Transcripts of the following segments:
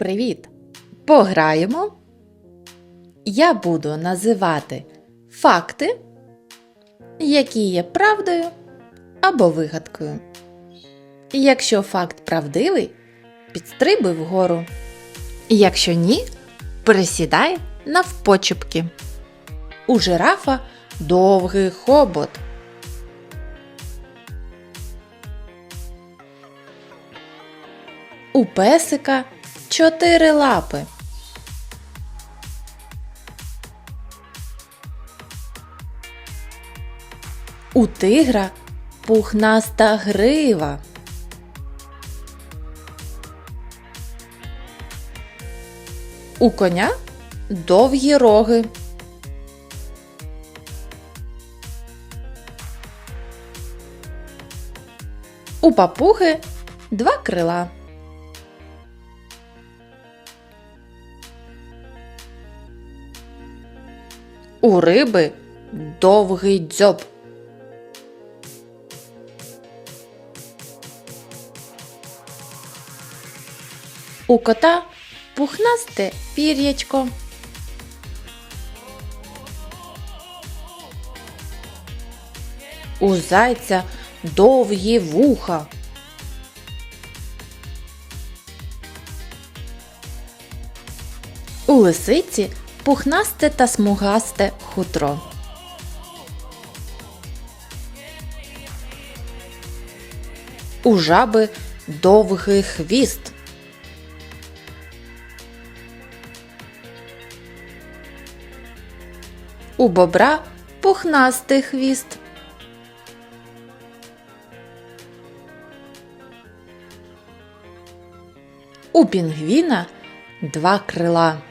Привіт! Пограємо. Я буду називати факти, які є правдою або вигадкою. Якщо факт правдивий, підстрибуй вгору. Якщо ні, присідай навпочепки. У жирафа довгий хобот. У песика чотири лапи. У тигра пухнаста грива. У коня довгі роги. У папуги два крила. У риби довгий дзьоб. У кота пухнасте пір'ячко. У зайця довгі вуха. У лисиці пухнасте та смугасте хутро. У жаби довгий хвіст. У бобра пухнастий хвіст. У пінгвіна два крила.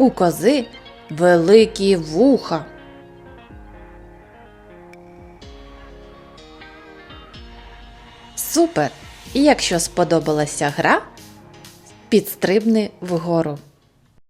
У кози великі вуха. Супер! Якщо сподобалася гра, підстрибни вгору.